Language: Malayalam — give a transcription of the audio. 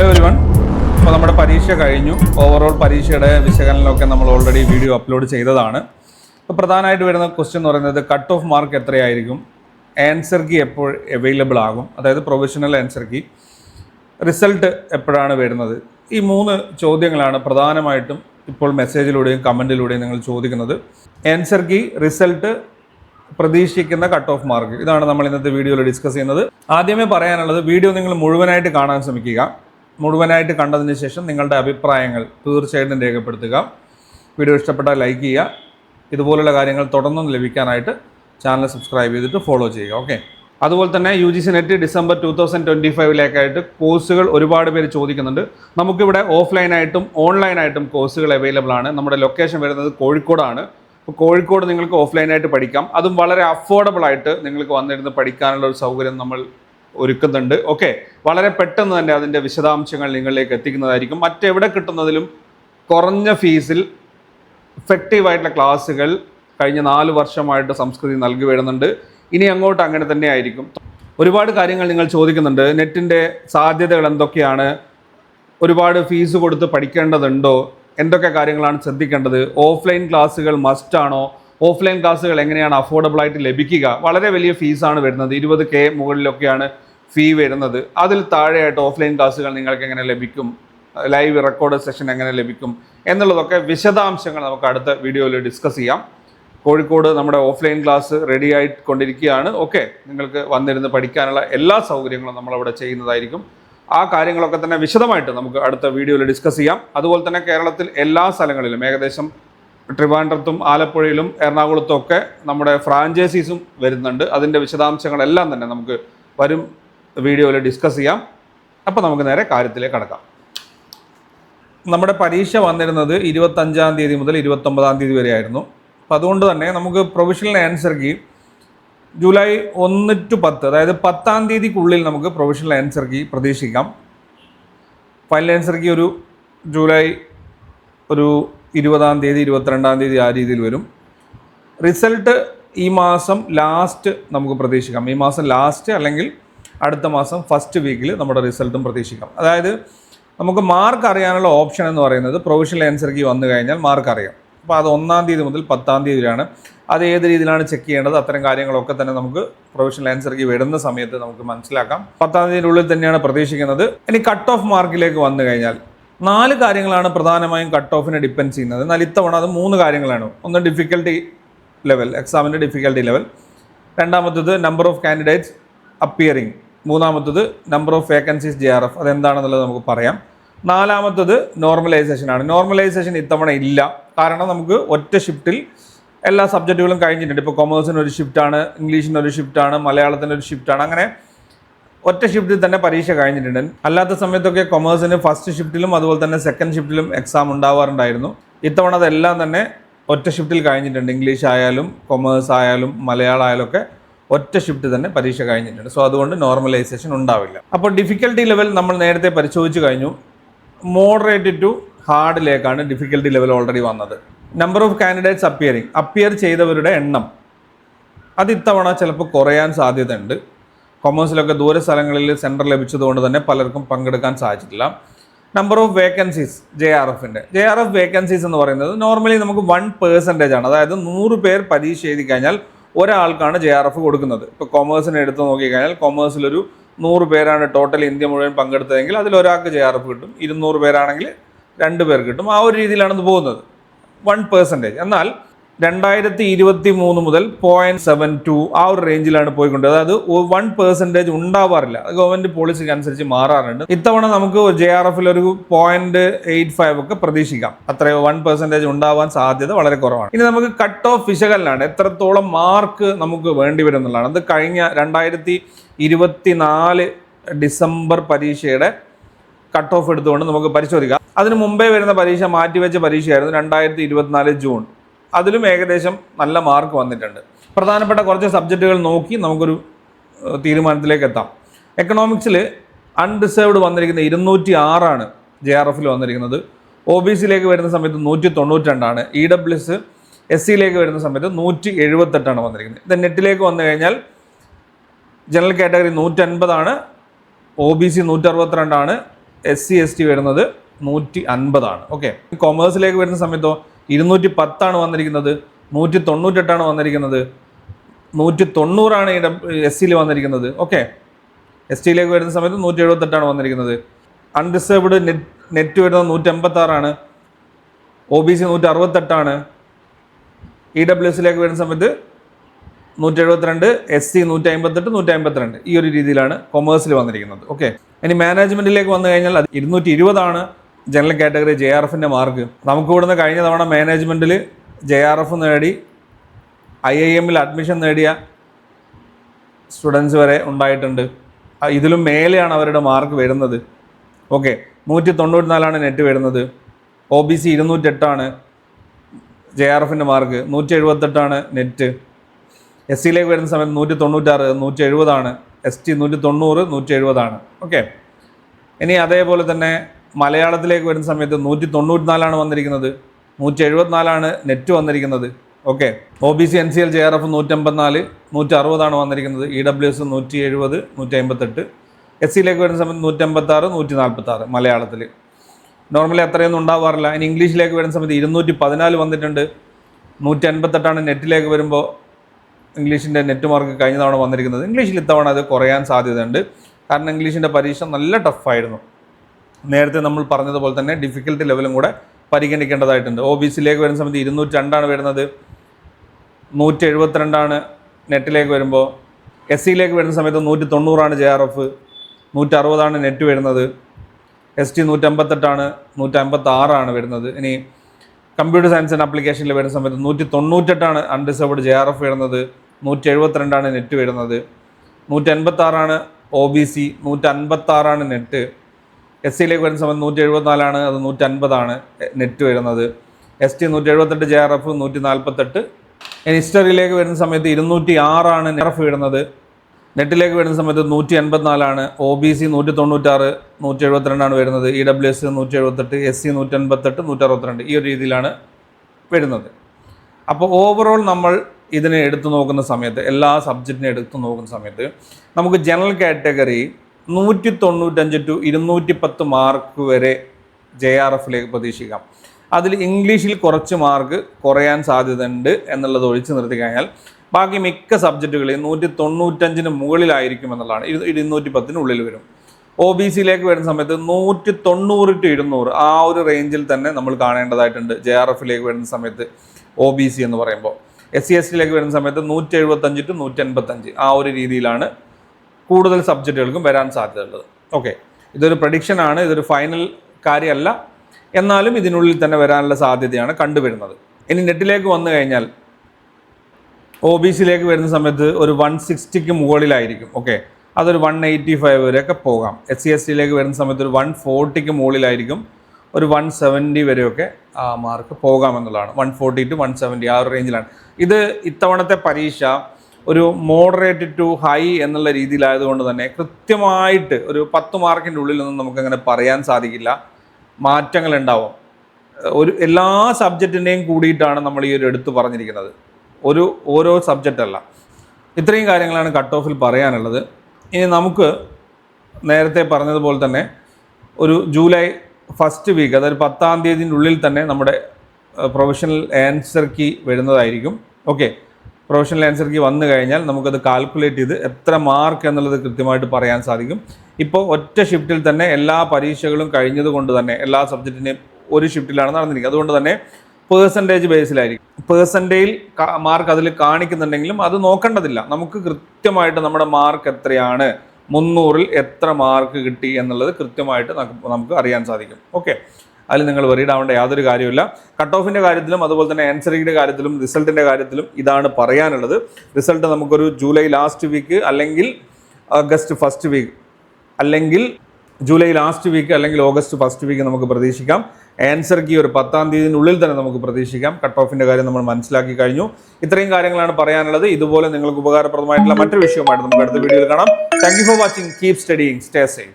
ഹലോ ഒരുവൺ അപ്പോൾ നമ്മുടെ പരീക്ഷ കഴിഞ്ഞു. ഓവറോൾ പരീക്ഷയുടെ വിശകലനമൊക്കെ നമ്മൾ ഓൾറെഡി വീഡിയോ അപ്ലോഡ് ചെയ്തതാണ്. അപ്പോൾ പ്രധാനമായിട്ട് വരുന്ന ക്വസ്റ്റ്യൻ എന്ന് പറയുന്നത് കട്ട് ഓഫ് മാർക്ക് എത്രയായിരിക്കും? ആൻസർ കീ എപ്പോൾ അവൈലബിൾ ആകും? അതായത് പ്രൊഫഷണൽ ആൻസർ കീ റിസൾട്ട് എപ്പോഴാണ് വരുന്നത്? ഈ മൂന്ന് ചോദ്യങ്ങളാണ് പ്രധാനമായിട്ടും ഇപ്പോൾ മെസ്സേജിലൂടെയും കമന്റിലൂടെയും നിങ്ങൾ ചോദിക്കുന്നത്. ആൻസർ കീ റിസൾട്ട് പ്രതീക്ഷിക്കുന്ന കട്ട് ഓഫ് മാർക്ക് ഇതാണ് നമ്മൾ ഇന്നത്തെ വീഡിയോയിൽ ഡിസ്കസ് ചെയ്യുന്നത്. ആദ്യമേ പറയാനുള്ളത് വീഡിയോ നിങ്ങൾ മുഴുവനായിട്ട് കാണാൻ ശ്രമിക്കുക. മുഴുവനായിട്ട് കണ്ടതിന് ശേഷം നിങ്ങളുടെ അഭിപ്രായങ്ങൾ തീർച്ചയായിട്ടും രേഖപ്പെടുത്തുക. വീഡിയോ ഇഷ്ടപ്പെട്ടാൽ ലൈക്ക് ചെയ്യുക. ഇതുപോലുള്ള കാര്യങ്ങൾ തുടർന്നും ലഭിക്കാനായിട്ട് ചാനൽ സബ്സ്ക്രൈബ് ചെയ്തിട്ട് ഫോളോ ചെയ്യുക. ഓക്കെ? അതുപോലെ തന്നെ U G C net December two thousand twenty ഫൈവിലേക്കായിട്ട് കോഴ്സുകൾ ഒരുപാട് പേര് ചോദിക്കുന്നുണ്ട്. നമുക്കിവിടെ ഓഫ്ലൈനായിട്ടും ഓൺലൈനായിട്ടും കോഴ്സുകൾ അവൈലബിൾ ആണ്. നമ്മുടെ ലൊക്കേഷൻ വരുന്നത് കോഴിക്കോടാണ്. അപ്പോൾ കോഴിക്കോട് നിങ്ങൾക്ക് ഓഫ്ലൈനായിട്ട് പഠിക്കാം. അതും വളരെ അഫോർഡബിൾ ആയിട്ട് നിങ്ങൾക്ക് വന്നിരുന്ന് പഠിക്കാനുള്ള ഒരു സൗകര്യം നമ്മൾ ഒരുക്കുന്നുണ്ട്. ഓക്കെ. വളരെ പെട്ടെന്ന് തന്നെ അതിന്റെ വിശദാംശങ്ങൾ നിങ്ങളിലേക്ക് എത്തിക്കുന്നതായിരിക്കും. മറ്റെവിടെ കിട്ടുന്നതിലും കുറഞ്ഞ ഫീസിൽ ഇഫക്റ്റീവ് ആയിട്ടുള്ള ക്ലാസ്സുകൾ കഴിഞ്ഞ നാല് വർഷമായിട്ട് സംസ്കൃതി നൽകി വരുന്നുണ്ട്. ഇനി അങ്ങോട്ട് അങ്ങനെ തന്നെ ആയിരിക്കും. ഒരുപാട് കാര്യങ്ങൾ നിങ്ങൾ ചോദിക്കുന്നുണ്ട്. നെറ്റിന്റെ സാധ്യതകൾ എന്തൊക്കെയാണ്? ഒരുപാട് ഫീസ് കൊടുത്ത് പഠിക്കേണ്ടതുണ്ടോ? എന്തൊക്കെ കാര്യങ്ങളാണ് ശ്രദ്ധിക്കേണ്ടത്? ഓഫ്ലൈൻ ക്ലാസ്സുകൾ മസ്റ്റ് ആണോ ഓഫ്ലൈൻ ക്ലാസ്സുകൾ എങ്ങനെയാണ് അഫോർഡബിൾ ആയിട്ട് ലഭിക്കുക? വളരെ വലിയ ഫീസാണ് വരുന്നത്. ഇരുപത് കെ മുകളിലൊക്കെയാണ് ഫീ വരുന്നത്. അതിൽ താഴെയായിട്ട് ഓഫ്ലൈൻ ക്ലാസ്സുകൾ നിങ്ങൾക്ക് എങ്ങനെ ലഭിക്കും? ലൈവ് റെക്കോർഡ് സെഷൻ എങ്ങനെ ലഭിക്കും? എന്നുള്ളതൊക്കെ വിശദാംശങ്ങൾ നമുക്ക് അടുത്ത വീഡിയോയിൽ ഡിസ്കസ് ചെയ്യാം. കോഴിക്കോട് നമ്മുടെ ഓഫ്ലൈൻ ക്ലാസ് റെഡി ആയിക്കൊണ്ടിരിക്കുകയാണ്. ഓക്കെ നിങ്ങൾക്ക് വന്നിരുന്ന് പഠിക്കാനുള്ള എല്ലാ സൗകര്യങ്ങളും നമ്മളവിടെ ചെയ്യുന്നതായിരിക്കും. ആ കാര്യങ്ങളൊക്കെ തന്നെ വിശദമായിട്ട് നമുക്ക് അടുത്ത വീഡിയോയിൽ ഡിസ്കസ് ചെയ്യാം. അതുപോലെ തന്നെ കേരളത്തിൽ എല്ലാ സ്ഥലങ്ങളിലും ഏകദേശം ട്രിവാൻഡ്രത്തും ആലപ്പുഴയിലും എറണാകുളത്തും ഒക്കെ നമ്മുടെ ഫ്രാഞ്ചൈസീസും വരുന്നുണ്ട്. അതിന്റെ വിശദാംശങ്ങളെല്ലാം തന്നെ നമുക്ക് വരും വീഡിയോയിൽ ഡിസ്കസ് ചെയ്യാം. അപ്പോൾ നമുക്ക് നേരെ കാര്യത്തിലേക്ക് കടക്കാം. നമ്മുടെ പരീക്ഷ വന്നിരുന്നത് ഇരുപത്തഞ്ചാം തീയതി മുതൽ ഇരുപത്തൊമ്പതാം തീയതി വരെ ആയിരുന്നു. അപ്പം അതുകൊണ്ട് തന്നെ നമുക്ക് പ്രൊവിഷണൽ ആൻസർ കീ ജൂലൈ ഒന്ന് ടു പത്ത് അതായത് പത്താം തീയതിക്കുള്ളിൽ നമുക്ക് പ്രൊവിഷണൽ ആൻസർ കീ പ്രതീക്ഷിക്കാം. ഫൈനൽ ആൻസർ കീ ഒരു ജൂലൈ ഒരു ഇരുപതാം തീയതി ഇരുപത്തിരണ്ടാം തീയതി ആ രീതിയിൽ വരും. റിസൾട്ട് ഈ മാസം ലാസ്റ്റ് നമുക്ക് പ്രതീക്ഷിക്കാം. ഈ മാസം ലാസ്റ്റ് അല്ലെങ്കിൽ അടുത്ത മാസം ഫസ്റ്റ് വീക്കിൽ നമ്മുടെ റിസൾട്ടും പ്രതീക്ഷിക്കാം. അതായത് നമുക്ക് മാർക്ക് അറിയാനുള്ള ഓപ്ഷൻ എന്ന് പറയുന്നത് പ്രൊവിഷണൽ ആൻസർ കീ വന്നു കഴിഞ്ഞാൽ മാർക്ക് അറിയാം. അപ്പോൾ അത് ഒന്നാം തീയതി മുതൽ പത്താം വരെയാണ് അത് ഏത് രീതിയിലാണ് ചെക്ക് ചെയ്യേണ്ടത് അത്തരം കാര്യങ്ങളൊക്കെ തന്നെ നമുക്ക് പ്രൊവിഷണൽ ആൻസർ കീ വരുന്ന സമയത്ത് നമുക്ക് മനസ്സിലാക്കാം. പത്താം തീയതിയുടെ ഉള്ളിൽ തന്നെയാണ് പ്രതീക്ഷിക്കുന്നത്. ഇനി കട്ട് ഓഫ് മാർക്കിലേക്ക് വന്നു കഴിഞ്ഞാൽ നാല് കാര്യങ്ങളാണ് പ്രധാനമായും കട്ട് ഓഫിനെ ഡിപ്പെൻഡ് ചെയ്യുന്നത്. എന്നാൽ ഇത്തവണ അത് മൂന്ന് കാര്യങ്ങളാണ്. ഒന്ന് ഡിഫിക്കൽട്ടി ലെവൽ എക്സാമിന്റെ ഡിഫിക്കൽട്ടി ലെവൽ രണ്ടാമത്തത് നമ്പർ ഓഫ് കാൻഡിഡേറ്റ്സ് അപ്പിയറിങ് മൂന്നാമത്തത് number of vacancies J R F അതെന്താണെന്നുള്ളത് നമുക്ക് പറയാം. നാലാമത്തത് നോർമലൈസേഷൻ ആണ്. നോർമലൈസേഷൻ ഇത്തവണ ഇല്ല. കാരണം നമുക്ക് ഒറ്റ ഷിഫ്റ്റിൽ എല്ലാ സബ്ജക്റ്റുകളും കഴിഞ്ഞിട്ടുണ്ട്. ഇപ്പോൾ കൊമേഴ്സിന് ഒരു ഷിഫ്റ്റാണ് ഇംഗ്ലീഷിന് ഒരു ഷിഫ്റ്റാണ് മലയാളത്തിന് ഒരു ഷിഫ്റ്റാണ് അങ്ങനെ ഒറ്റ ഷിഫ്റ്റിൽ തന്നെ പരീക്ഷ കഴിഞ്ഞിട്ടുണ്ട്. അല്ലാത്ത സമയത്തൊക്കെ കൊമേഴ്സിന് ഫസ്റ്റ് ഷിഫ്റ്റിലും അതുപോലെ തന്നെ സെക്കൻഡ് ഷിഫ്റ്റിലും എക്സാം ഉണ്ടാവാറുണ്ടായിരുന്നു. ഇത്തവണ അതെല്ലാം തന്നെ ഒറ്റ ഷിഫ്റ്റിൽ കഴിഞ്ഞിട്ടുണ്ട്. ഇംഗ്ലീഷ് ആയാലും കൊമേഴ്സ് ആയാലും മലയാളം ആയാലും ഒക്കെ ഒറ്റ ഷിഫ്റ്റ് തന്നെ പരീക്ഷ കഴിഞ്ഞിട്ടുണ്ട്. സോ അതുകൊണ്ട് നോർമലൈസേഷൻ ഉണ്ടാവില്ല. അപ്പോൾ ഡിഫിക്കൽട്ടി ലെവൽ നമ്മൾ നേരത്തെ പരിശോധിച്ച് കഴിഞ്ഞു. മോഡറേറ്റ് ടു ഹാർഡിലേക്കാണ് ഡിഫിക്കൽട്ടി ലെവൽ ഓൾറെഡി വന്നത്. Number of candidates appearing appear ചെയ്തവരുടെ എണ്ണം. അത് ഇത്തവണ ചിലപ്പോൾ കുറയാൻ സാധ്യതയുണ്ട്. കൊമേഴ്സിലൊക്കെ ദൂര സ്ഥലങ്ങളിൽ സെന്റർ ലഭിച്ചതുകൊണ്ട് തന്നെ പലർക്കും പങ്കെടുക്കാൻ സാധിച്ചിട്ടില്ല. Number of vacancies J R എഫിന്റെ ജെ ആർ എഫ് വേക്കൻസീസ് എന്ന് പറയുന്നത് നോർമലി നമുക്ക് വൺ പേഴ്സന്റേജ് ആണ്. അതായത് നൂറ് പേർ പരീക്ഷ എഴുതി കഴിഞ്ഞാൽ ഒരാൾക്കാണ് ജെ ആർ എഫ് കൊടുക്കുന്നത്. ഇപ്പോൾ കൊമേഴ്സിനെ എടുത്ത് നോക്കിക്കഴിഞ്ഞാൽ കൊമേഴ്സിലൊരു നൂറ് പേരാണ് ടോട്ടൽ ഇന്ത്യ മുഴുവൻ പങ്കെടുത്തതെങ്കിൽ അതിൽ ഒരാൾക്ക് ജെ ആർ എഫ് കിട്ടും. ഇരുന്നൂറ് പേരാണെങ്കിൽ രണ്ട് പേർ കിട്ടും. ആ ഒരു രീതിയിലാണ് ഇത് പോകുന്നത്. വൺ പേഴ്സന്റേജ് എന്നാൽ രണ്ടായിരത്തി ഇരുപത്തി മൂന്ന് മുതൽ പോയിന്റ് സെവൻ ടു ആ ഒരു റേഞ്ചിലാണ് പോയിക്കൊണ്ട്. അതായത് വൺ പെർസെന്റേജ് ഉണ്ടാവാറില്ല. ഗവൺമെന്റ് പോളിസിക്ക് അനുസരിച്ച് മാറാറുണ്ട്. ഇത്തവണ നമുക്ക് ജെ ആർ എഫിൽ ഒരു പോയിന്റ് എയ്റ്റ് ഫൈവ് ഒക്കെ പ്രതീക്ഷിക്കാം. അത്രയോ വൺ പെർസെന്റേജ് ഉണ്ടാവാൻ സാധ്യത വളരെ കുറവാണ്. ഇനി നമുക്ക് കട്ട് ഓഫ് വിശകലനാണ് എത്രത്തോളം മാർക്ക് നമുക്ക് വേണ്ടി വരും എന്നുള്ളതാണ്. അത് കഴിഞ്ഞ രണ്ടായിരത്തി ഇരുപത്തി നാല് ഡിസംബർ പരീക്ഷയുടെ കട്ട് ഓഫ് എടുത്തുകൊണ്ട് നമുക്ക് പരിശോധിക്കാം. അതിന് മുമ്പേ വരുന്ന പരീക്ഷ മാറ്റിവെച്ച പരീക്ഷയായിരുന്നു രണ്ടായിരത്തി ഇരുപത്തിനാല് ജൂൺ. അതിലും ഏകദേശം നല്ല മാർക്ക് വന്നിട്ടുണ്ട്. പ്രധാനപ്പെട്ട കുറച്ച് സബ്ജക്റ്റുകൾ നോക്കി നമുക്കൊരു തീരുമാനത്തിലേക്ക് എത്താം. എക്കണോമിക്സിൽ അൺറിസേർവ്ഡ് വന്നിരിക്കുന്ന ഇരുന്നൂറ്റി ആറാണ് ജെ ആർ എഫിൽ വന്നിരിക്കുന്നത് ഒ ബി സിയിലേക്ക് വരുന്ന സമയത്ത് നൂറ്റി തൊണ്ണൂറ്റി രണ്ടാണ് ഇ ഡബ്ല്യു എസ് എസ് സിയിലേക്ക് വരുന്ന സമയത്ത് നൂറ്റി എഴുപത്തെട്ടാണ് വന്നിരിക്കുന്നത്. ഇത് നെറ്റിലേക്ക് വന്നു കഴിഞ്ഞാൽ ജനറൽ കാറ്റഗറി നൂറ്റൻപതാണ് ഒ ബി സി നൂറ്ററുപത്തിരണ്ടാണ് എസ് സി എസ് ടി വരുന്നത് നൂറ്റി അൻപതാണ് ഓക്കെ കൊമേഴ്സിലേക്ക് വരുന്ന സമയത്തോ ഇരുന്നൂറ്റി പത്താണ് വന്നിരിക്കുന്നത് നൂറ്റി തൊണ്ണൂറ്റെട്ടാണ് വന്നിരിക്കുന്നത് നൂറ്റി തൊണ്ണൂറാണ് എസ് സിയിൽ വന്നിരിക്കുന്നത്. ഓക്കെ. എസ് ടിയിലേക്ക് വരുന്ന സമയത്ത് നൂറ്റി എഴുപത്തെട്ടാണ് വന്നിരിക്കുന്നത്. അൺറിസേർവ്ഡ് നെറ്റ് നെറ്റ് വരുന്നത് നൂറ്റി എൺപത്താറാണ് ഒ ബി സി നൂറ്റി അറുപത്തെട്ടാണ് ഇ ഡബ്ല്യു എസിലേക്ക് വരുന്ന സമയത്ത് നൂറ്റി എഴുപത്തിരണ്ട് എസ് സി നൂറ്റി അമ്പത്തെട്ട് നൂറ്റി അമ്പത്തിരണ്ട് ഈ ഒരു രീതിയിലാണ് കൊമേഴ്സിൽ വന്നിരിക്കുന്നത്. ഓക്കെ. ഇനി മാനേജ്മെന്റിലേക്ക് വന്നു കഴിഞ്ഞാൽ അത് ഇരുന്നൂറ്റി ഇരുപതാണ് ജനറൽ കാറ്റഗറി ജെ ആർ എഫിന്റെ മാർക്ക് നമുക്ക് ഇവിടുന്ന് കഴിഞ്ഞ തവണ മാനേജ്മെന്റിൽ ജെ ആർ എഫ് നേടി ഐ ഐ എമ്മിൽ അഡ്മിഷൻ നേടിയ സ്റ്റുഡൻസ് വരെ ഉണ്ടായിട്ടുണ്ട്. ഇതിലും മേലെയാണ് അവരുടെ മാർക്ക് വരുന്നത്. ഓക്കെ നൂറ്റി തൊണ്ണൂറ്റിനാലാണ് നെറ്റ് വരുന്നത്. ഒ ബി സി ഇരുന്നൂറ്റെട്ടാണ് ജെ ആർ എഫിന്റെ മാർക്ക് നൂറ്റി എഴുപത്തെട്ടാണ് നെറ്റ് എസ് സിയിലേക്ക് വരുന്ന സമയത്ത് നൂറ്റി തൊണ്ണൂറ്റാറ് നൂറ്റി എഴുപതാണ് എസ് ടി നൂറ്റി തൊണ്ണൂറ് നൂറ്റി എഴുപതാണ് ഓക്കെ ഇനി അതേപോലെ തന്നെ മലയാളത്തിലേക്ക് വരുന്ന സമയത്ത് നൂറ്റി തൊണ്ണൂറ്റിനാലാണ് വന്നിരിക്കുന്നത്. നൂറ്റി എഴുപത്തിനാലാണ് നെറ്റ് വന്നിരിക്കുന്നത്. Okay O B C N C L J R F നൂറ്റമ്പത്തിനാല് നൂറ്റി അറുപതാണ് വന്നിരിക്കുന്നത്. ഇ ഡബ്ല്യു എസ് നൂറ്റി എഴുപത് നൂറ്റി അമ്പത്തെട്ട് എസ് സിയിലേക്ക് വരുന്ന സമയത്ത് നൂറ്റമ്പത്താറ് നൂറ്റി നാൽപ്പത്താറ് മലയാളത്തിൽ നോർമലി അത്രയൊന്നും ഉണ്ടാവാറില്ല. ഇനി ഇംഗ്ലീഷിലേക്ക് വരുന്ന സമയത്ത് ഇരുന്നൂറ്റി പതിനാല് വന്നിട്ടുണ്ട്. നൂറ്റി അൻപത്തെട്ടാണ് നെറ്റിലേക്ക് വരുമ്പോൾ ഇംഗ്ലീഷിന്റെ നെറ്റ് മാർക്ക് കഴിഞ്ഞ തവണ വന്നിരിക്കുന്നത്. ഇംഗ്ലീഷിൽ ഇത്തവണ അത് കുറയാൻ സാധ്യതയുണ്ട്. കാരണം ഇംഗ്ലീഷിന്റെ പരീക്ഷ നല്ല ടഫായിരുന്നു നേരത്തെ നമ്മൾ പറഞ്ഞതുപോലെ തന്നെ ഡിഫിക്കൽട്ടി ലെവലും കൂടെ പരിഗണിക്കേണ്ടതായിട്ടുണ്ട്. ഒ ബി സിയിലേക്ക് വരുന്ന സമയത്ത് ഇരുന്നൂറ്റി രണ്ടാണ് വരുന്നത്. നൂറ്റി എഴുപത്തിരണ്ടാണ് നെറ്റിലേക്ക് വരുമ്പോൾ. എസ് സിയിലേക്ക് വരുന്ന സമയത്ത് നൂറ്റി തൊണ്ണൂറാണ് ജെ ആർ എഫ് നൂറ്റി അറുപതാണ് നെറ്റ് വരുന്നത്. എസ് ടി നൂറ്റമ്പത്തെട്ടാണ് നൂറ്റമ്പത്തി ആറാണ് വരുന്നത്. ഇനി കമ്പ്യൂട്ടർ സയൻസ് ആൻഡ് ആപ്ലിക്കേഷനിൽ വരുന്ന സമയത്ത് നൂറ്റി തൊണ്ണൂറ്റെട്ടാണ് അൺറിസർവ്ഡ് ജെ ആർ എഫ് വരുന്നത്. നൂറ്റി എഴുപത്തിരണ്ടാണ് നെറ്റ് വരുന്നത്. നൂറ്റി എൺപത്താറാണ് ഒ ബി സി നൂറ്റി അൻപത്താറാണ് നെറ്റ്. എസ് സിയിലേക്ക് വരുന്ന സമയത്ത് നൂറ്റി എഴുപത്തിനാലാണ് അത് നൂറ്റി അൻപതാണ് നെറ്റ് വരുന്നത്. എസ് ടി നൂറ്റി എഴുപത്തെട്ട് ജെ ആർ എഫ് നൂറ്റി നാൽപ്പത്തെട്ട് ഹിസ്റ്ററിയിലേക്ക് വരുന്ന സമയത്ത് ഇരുന്നൂറ്റി ആറാണ് നെറഫ് ഇടുന്നത്. നെറ്റിലേക്ക് വരുന്ന സമയത്ത് നൂറ്റി എൺപത്തിനാലാണ് ഒ ബി സി നൂറ്റി തൊണ്ണൂറ്റാറ് നൂറ്റി എഴുപത്തിരണ്ടാണ് വരുന്നത്. ഇ ഡബ്ല്യു എസ് നൂറ്റി എഴുപത്തെട്ട് എസ് സി നൂറ്റി അൻപത്തെട്ട് നൂറ്റി അറുപത്തിരണ്ട് ഈ ഒരു രീതിയിലാണ് വരുന്നത്. അപ്പോൾ ഓവറോൾ നമ്മൾ ഇതിനെ എടുത്തു നോക്കുന്ന സമയത്ത് എല്ലാ സബ്ജക്റ്റിനെ എടുത്തു നോക്കുന്ന സമയത്ത് നമുക്ക് ജനറൽ കാറ്റഗറി നൂറ്റി തൊണ്ണൂറ്റഞ്ച് ടു ഇരുന്നൂറ്റി പത്ത് മാർക്ക് വരെ ജെ ആർ എഫിലേക്ക് പ്രതീക്ഷിക്കാം. അതിൽ ഇംഗ്ലീഷിൽ കുറച്ച് മാർക്ക് കുറയാൻ സാധ്യതയുണ്ട് എന്നുള്ളത് ഒഴിച്ചു നിർത്തി കഴിഞ്ഞാൽ ബാക്കി മിക്ക സബ്ജക്റ്റുകളിൽ നൂറ്റി തൊണ്ണൂറ്റഞ്ചിന് മുകളിലായിരിക്കും എന്നുള്ളതാണ്. ഇരു- ഇരുന്നൂറ്റി പത്തിനുള്ളിൽ വരും ഒ ബി സിയിലേക്ക് വരുന്ന സമയത്ത് നൂറ്റി തൊണ്ണൂറ് ടു ഇരുന്നൂറ് ആ ഒരു റേഞ്ചിൽ തന്നെ നമ്മൾ കാണേണ്ടതായിട്ടുണ്ട് ജെ ആർ എഫിലേക്ക് വരുന്ന സമയത്ത് ഒ ബി സി എന്ന് പറയുമ്പോൾ. എസ് സി എസ് ടിയിലേക്ക് വരുന്ന സമയത്ത് നൂറ്റി എഴുപത്തഞ്ച് ടു നൂറ്റി എൺപത്തഞ്ച് ആ ഒരു രീതിയിലാണ് കൂടുതൽ സബ്ജക്റ്റുകൾക്കും വരാൻ സാധ്യതയുള്ളത്. ഓക്കെ ഇതൊരു പ്രഡിക്ഷൻ ആണ് ഇതൊരു ഫൈനൽ കാര്യമല്ല. എന്നാലും ഇതിനുള്ളിൽ തന്നെ വരാനുള്ള സാധ്യതയാണ് കണ്ടുവരുന്നത്. ഇനി നെറ്റിലേക്ക് വന്നു കഴിഞ്ഞാൽ ഒ ബി സിയിലേക്ക് വരുന്ന സമയത്ത് ഒരു വൺ സിക്സ്റ്റിക്ക് മുകളിലായിരിക്കും. ഓക്കെ അതൊരു വൺ എയ്റ്റി ഫൈവ് വരെയൊക്കെ പോകാം. എസ് സി എസ് ടിയിലേക്ക് വരുന്ന സമയത്ത് ഒരു വൺ ഫോർട്ടിക്ക് മുകളിലായിരിക്കും. ഒരു വൺ സെവന്റി വരെയൊക്കെ mark പോകാമെന്നുള്ളതാണ്. One forty to one seventy ആ ഒരു റേഞ്ചിലാണ് ഇത് ഇത്തവണത്തെ പരീക്ഷ ഒരു മോഡറേറ്റ് ടു ഹൈ എന്നുള്ള രീതിയിലായതുകൊണ്ട് തന്നെ കൃത്യമായിട്ട് ഒരു പത്ത് മാർക്കിന്റെ ഉള്ളിലൊന്നും നമുക്കങ്ങനെ പറയാൻ സാധിക്കില്ല. മാറ്റങ്ങൾ ഉണ്ടാവും ഒരു എല്ലാ സബ്ജക്റ്റിന്റെയും കൂടിയിട്ടാണ് നമ്മൾ ഈ ഒരു എടുത്തു പറഞ്ഞിരിക്കുന്നത്. ഒരു ഓരോ സബ്ജക്റ്റ് അല്ല. ഇത്രയും കാര്യങ്ങളാണ് കട്ട് ഓഫിൽ പറയാനുള്ളത്. ഇനി നമുക്ക് നേരത്തെ പറഞ്ഞതുപോലെ തന്നെ ഒരു ജൂലൈ ഫസ്റ്റ് വീക്ക് അതായത് പത്താം തീയതിന്റെ ഉള്ളിൽ തന്നെ നമ്മുടെ പ്രൊഫഷണൽ ആൻസർ കീ വരുന്നതായിരിക്കും. ഓക്കെ പ്രൊഫഷണൽ ആൻസർ കീ വന്നു കഴിഞ്ഞാൽ നമുക്കത് കാൽക്കുലേറ്റ് ചെയ്ത് എത്ര മാർക്ക് എന്നുള്ളത് കൃത്യമായിട്ട് പറയാൻ സാധിക്കും. ഇപ്പോൾ ഒറ്റ ഷിഫ്റ്റിൽ തന്നെ എല്ലാ പരീക്ഷകളും കഴിഞ്ഞതുകൊണ്ട് തന്നെ എല്ലാ സബ്ജക്റ്റിനെയും ഒരു ഷിഫ്റ്റിലാണ് നടന്നിരിക്കുന്നത്. അതുകൊണ്ട് തന്നെ പേഴ്സന്റേജ് ബേസിലായിരിക്കും പേഴ്സന്റേജിൽ മാർക്ക് അതിൽ കാണിക്കുന്നുണ്ടെങ്കിലും അത് നോക്കേണ്ടതില്ല. നമുക്ക് കൃത്യമായിട്ട് നമ്മുടെ മാർക്ക് എത്രയാണ്? മുന്നൂറിൽ എത്ര മാർക്ക് കിട്ടി എന്നുള്ളത് കൃത്യമായിട്ട് നമുക്ക് അറിയാൻ സാധിക്കും. ഓക്കെ അതിൽ നിങ്ങൾ വെറീഡ് ആവേണ്ട യാതൊരു കാര്യമില്ല കട്ട് ഓഫിന്റെ കാര്യത്തിലും അതുപോലെ തന്നെ ആൻസറിങ്ങിന്റെ കാര്യത്തിലും റിസൾട്ടിന്റെ കാര്യത്തിലും ഇതാണ് പറയാനുള്ളത്. റിസൾട്ട് നമുക്കൊരു ജൂലൈ ലാസ്റ്റ് വീക്ക് അല്ലെങ്കിൽ ഓഗസ്റ്റ് ഫസ്റ്റ് വീക്ക് അല്ലെങ്കിൽ ജൂലൈ ലാസ്റ്റ് വീക്ക് അല്ലെങ്കിൽ ഓഗസ്റ്റ് ഫസ്റ്റ് വീക്ക് നമുക്ക് പ്രതീക്ഷിക്കാം. ആൻസർ കീ ഒരു പത്താം തീയതിനുള്ളിൽ തന്നെ നമുക്ക് പ്രതീക്ഷിക്കാം. കട്ട് ഓഫിന്റെ കാര്യം നമ്മൾ മനസ്സിലാക്കി കഴിഞ്ഞു. ഇത്രയും കാര്യങ്ങളാണ് പറയാനുള്ളത്. ഇതുപോലെ നിങ്ങൾക്ക് ഉപകാരപ്രദമായിട്ടുള്ള മറ്റൊരു വിഷയമായിട്ട് നമുക്ക് അടുത്ത വീഡിയോയിൽ കാണാം. Thank you for watching keep studying stay safe